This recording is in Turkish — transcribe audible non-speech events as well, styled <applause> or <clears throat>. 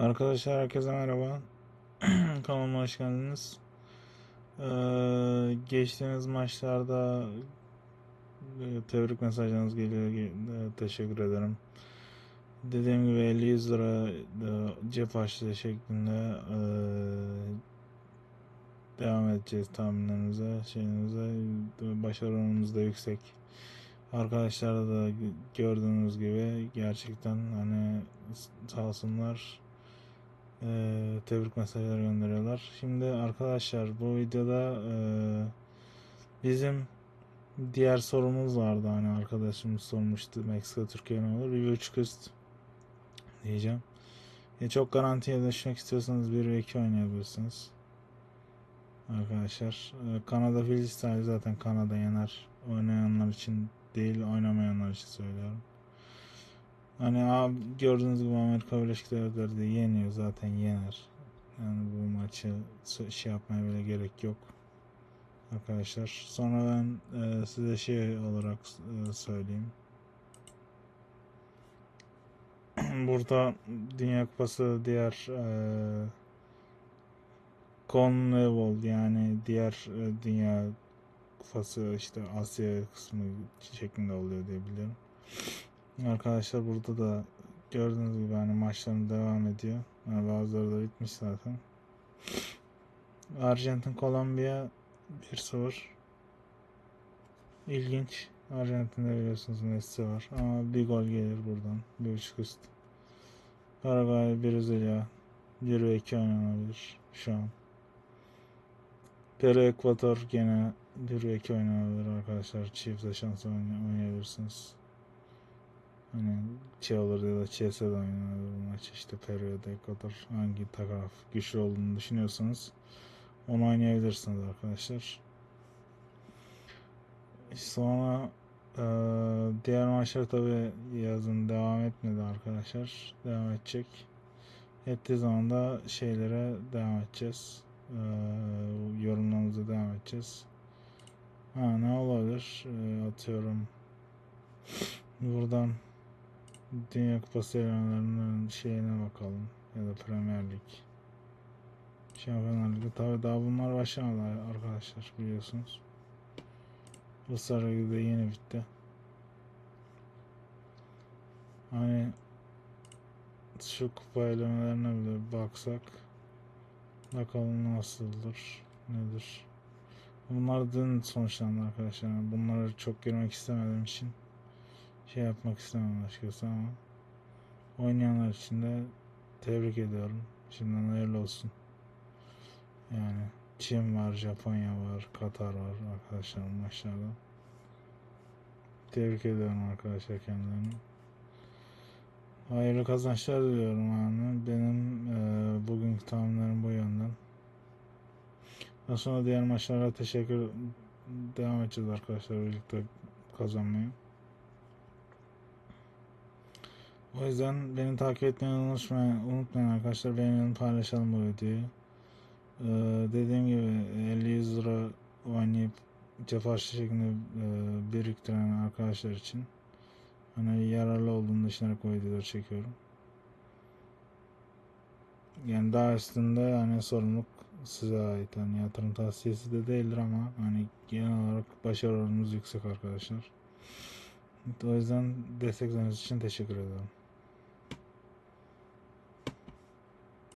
Arkadaşlar herkese merhaba. <clears throat> Kanalıma hoş geldiniz. Ee, geçtiğimiz maçlarda e, tebrik mesajlarınız geliyor. Ge- e, Teşekkür ederim. Dediğim gibi 50-100 lira cep harçlığı şeklinde e, devam edeceğiz tahminlerimize, şeyimize. Başarı oranımız da yüksek. Arkadaşlar da gördüğünüz gibi gerçekten hani sağ olsunlar e, tebrik mesajları gönderiyorlar. Şimdi arkadaşlar bu videoda e, bizim diğer sorumuz vardı hani arkadaşımız sormuştu Meksika Türkiye ne olur? Bir buçuk üst diyeceğim. E, çok garantiye düşmek istiyorsanız 1 ve 2 oynayabilirsiniz. Arkadaşlar e, Kanada Filistin zaten Kanada yener. Oynayanlar için değil oynamayanlar için söylüyorum. Hani abi gördüğünüz gibi Amerika Birleşik Devletleri de yeniyor zaten yener. Yani bu maçı şey yapmaya bile gerek yok. Arkadaşlar sonra ben e, size şey olarak e, söyleyeyim. <clears throat> Burada Dünya Kupası diğer e, CONMEBOL yani diğer e, Dünya Kupası işte Asya kısmı şeklinde oluyor diye biliyorum. Arkadaşlar burada da gördüğünüz gibi hani maçların devam ediyor. Yani bazıları da bitmiş zaten. Arjantin Kolombiya 1-0. İlginç. Arjantin'de biliyorsunuz Messi var. Ama bir gol gelir buradan. Bir buçuk üst. Paraguay Brezilya 1 ve 2 oynanabilir şu an. Peru Ekvator gene 1 ve 2 oynanabilir arkadaşlar. Çifte şans oynay- oynayabilirsiniz. Hani şey olur ya da CS'de oynanır bu maç işte Peru'ya Ekvator hangi taraf güçlü olduğunu düşünüyorsanız onu oynayabilirsiniz arkadaşlar. Sonra eee, diğer maçlar tabi yazın devam etmedi arkadaşlar. Devam edecek. Ettiği zaman da şeylere devam edeceğiz. Eee yorumlarımıza devam edeceğiz. Ha ne olabilir? Eee, atıyorum. Buradan Dünya Kupası elemelerinin şeyine bakalım. Ya da Premier Lig. Şampiyonlar Ligi. Tabi daha bunlar başlamadı arkadaşlar biliyorsunuz. Ruslar Ligi de yeni bitti. Hani şu kupa elemelerine bile baksak bakalım nasıldır, nedir. Bunlar dün sonuçlandı arkadaşlar. Yani Bunlara çok girmek istemediğim için şey yapmak istemem açıkçası ama oynayanlar için de tebrik ediyorum. Şimdiden hayırlı olsun. Yani Çin var, Japonya var, Katar var arkadaşlar maçlarda. Tebrik ediyorum arkadaşlar kendilerini. Hayırlı kazançlar diliyorum yani. Benim e, bugünkü tahminlerim bu yönden. Daha sonra diğer maçlara teşekkür devam edeceğiz arkadaşlar birlikte kazanmaya. O yüzden beni takip etmeyi unutmayın, unutmayın arkadaşlar. Beğenelim paylaşalım bu videoyu. Ee, dediğim gibi 50-100 lira oynayıp cefaşlı şeklinde e, biriktiren arkadaşlar için hani yararlı olduğunu düşünerek o videoları çekiyorum. Yani daha üstünde hani sorumluluk size ait. Hani yatırım tavsiyesi de değildir ama hani genel olarak başarı oranımız yüksek arkadaşlar. O yüzden destekleriniz için teşekkür ederim.